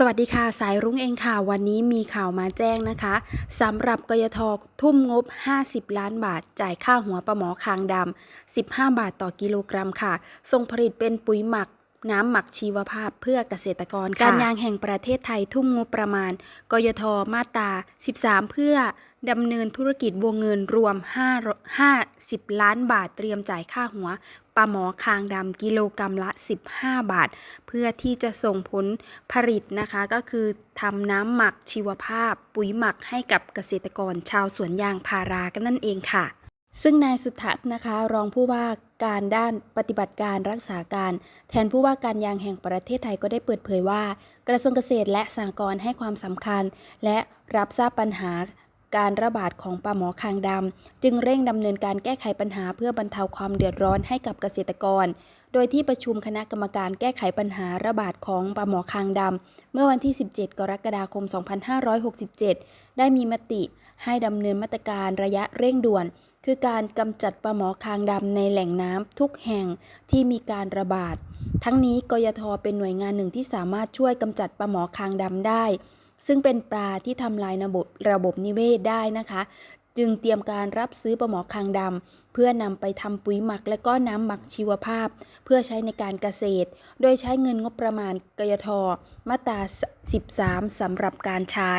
สวัสดีค่ะ สายรุ้งเองค่ะ วันนี้มีข่าวมาแจ้งนะคะสำหรับกยททุ่มงบ 50 ล้านบาท จ่ายค่าหัวปลาหมอคางดำ15 บาทต่อกิโลกรัมค่ะ ส่งผลิตเป็นปุ๋ยหมัก น้ำหมักชีวภาพเพื่อเกษตรกร การยางแห่งประเทศไทยทุ่มงบประมาณ กยทมาตรา 13 เพื่อดำเนินธุรกิจวงเงินรวม5 50 ล้านบาทเตรียมจ่ายค่าหัวปลาหมอคางดำกิโลกรรัมละ 15 บาท เพื่อที่จะส่งผลผลิตนะคะ ก็คือทำน้ำหมักชีวภาพ ปุ๋ยหมักให้กับเกษตรกรชาวสวนยางพารากันนั่นเองค่ะ ซึ่งนายสุทัศน์นะคะ รองผู้ว่าการด้านปฏิบัติการรักษาการ แทนผู้ว่าการยางแห่งประเทศไทยก็ได้เปิดเผยว่า กระทรวงเกษตรและสหกรณ์ให้ความสำคัญ และรับทราบปัญหาการระบาดของปลาหมอคางดำ จึงเร่งดำเนินการแก้ไขปัญหาเพื่อบรรเทาความเดือดร้อนให้กับเกษตรกร โดยที่ประชุมคณะกรรมการแก้ไขปัญหาระบาดของปลาหมอคางดำ เมื่อวันที่ 17 กรกฎาคม 2567 ได้มีมติให้ดำเนินมาตรการระยะเร่งด่วนคือการกำจัดปลาหมอคางดำในแหล่งน้ำทุกแห่งที่มีการระบาด ทั้งนี้กยทเป็นหน่วยงานหนึ่งที่สามารถช่วยกำจัดปลาหมอคางดำได้ ซึ่งเป็นปลาที่ทำลายระบบระบบนิเวศได้นะคะ จึงเตรียมการรับซื้อปลาหมอคางดำเพื่อนำไปทำปุ๋ยหมักและก็น้ำหมักชีวภาพ เพื่อใช้ในการเกษตร โดยใช้เงินงบประมาณกยทมาตรา 13สำหรับการใช้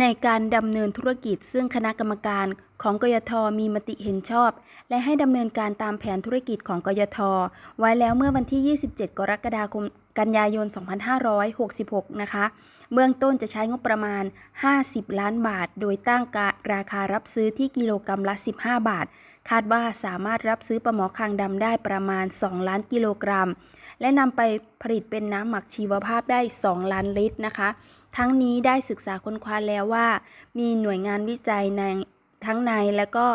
ในการดำเนินธุรกิจซึ่งคณะกรรมการของกยทมีมติเห็นชอบ และให้ดำเนินการตามแผนธุรกิจของกยทไว้แล้วเมื่อวันที่ 27 กรกฎาคม กันยายน 2566 นะคะ เบื้องต้นจะใช้งบประมาณ 50 ล้านบาท โดยตั้งราคารับซื้อที่กิโลกรรัมละ 15 บาท คาดว่าสามารถรับซื้อปลาหมอคางดำได้ประมาณ 2 ล้านกิโลกรัม และนำไปผลิตเป็นน้ำหมักชีวภาพได้ 2 ล้านลิตรนะคะ ทั้งนี้ได้ศึกษาค้นคว้าแล้วว่า มีหน่วยงานวิจัยในทั้งในและก็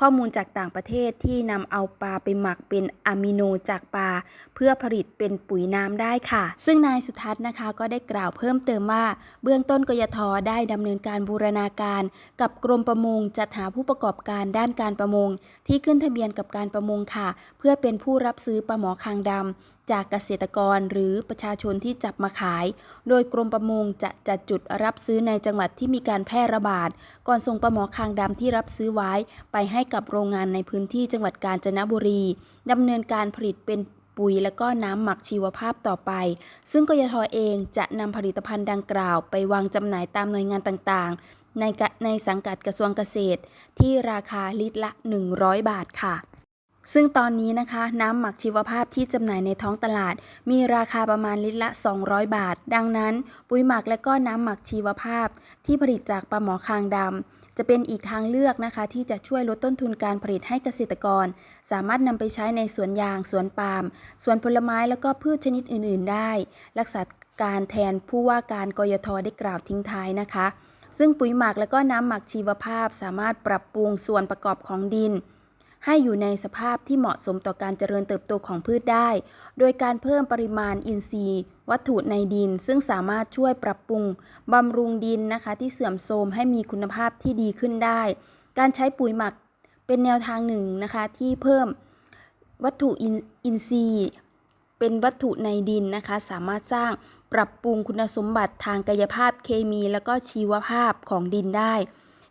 ข้อมูลจากต่างประเทศที่นำเอาปลาไปหมักเป็นอะมิโนจากปลาเพื่อผลิตเป็นปุ๋ยน้ำได้ค่ะ ซึ่งนายสุทัศน์นะคะก็ได้กล่าวเพิ่มเติมว่า เบื้องต้นกยทได้ดำเนินการบูรณาการ กับกรมประมงจัดหาผู้ประกอบการด้านการประมง ที่ขึ้นทะเบียนกับการประมงค่ะ เพื่อเป็นผู้รับซื้อปลาหมอคางดำ จากเกษตรกรหรือประชาชนที่จับมาขาย โดยกรมประมงจะจัดจุดรับซื้อในจังหวัดที่มีการแพร่ระบาด ก่อนส่งปลาหมอคางดำที่รับซื้อไว้ ไปให้กับโรงงานในพื้นที่จังหวัดกาญจนบุรีดำเนินการผลิตเป็นปุ๋ยและก็น้ำหมักชีวภาพต่อไป ซึ่งกยทเองจะนำผลิตภัณฑ์ดังกล่าว ไปวางจำหน่ายตามหน่วยงานต่างๆ ในในสังกัดกระทรวงเกษตร ที่ราคาลิตรละ 100 บาทค่ะ ซึ่งตอนนี้นะคะ น้ำหมักชีวภาพที่จำหน่ายในท้องตลาด มีราคาประมาณลิตรละ 200 บาท ดังนั้น ปุ๋ยหมักและก็น้ำหมักชีวภาพ ที่ผลิตจากปลาหมอคางดำจะเป็นอีกทางเลือกนะคะ ที่จะช่วยลดต้นทุนการผลิตให้เกษตรกร สามารถนำไปใช้ในสวนยาง สวนปาล์มสวนผลไม้แล้วก็พืชชนิดอื่น ๆ ได้ รักษาการแทนผู้ว่าการกยทได้กล่าวทิ้งท้ายนะคะ ซึ่งปุ๋ยหมักและก็น้ำหมักชีวภาพ สามารถปรับปรุงส่วนประกอบของดิน ให้อยู่ในสภาพที่เหมาะสมต่อการเจริญเติบโตของพืชได้ โดยการเพิ่มปริมาณอินทรีย์ วัตถุในดิน ซึ่งสามารถช่วยปรับปรุงบำรุงดินนะคะ ที่เสื่อมโทรมให้มีคุณภาพที่ดีขึ้นได้ การใช้ปุ๋ยหมักเป็นแนวทางหนึ่งนะคะที่เพิ่มวัตถุอินทรีย์เป็นวัตถุในดินนะคะ สามารถสร้างปรับปรุงคุณสมบัติทางกายภาพเคมี และก็ชีวภาพของดินได้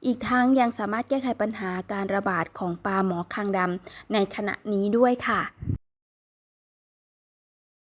อีกทั้งยังสามารถแก้ไขปัญหาการระบาดของปลาหมอคางดำในขณะนี้ด้วยค่ะ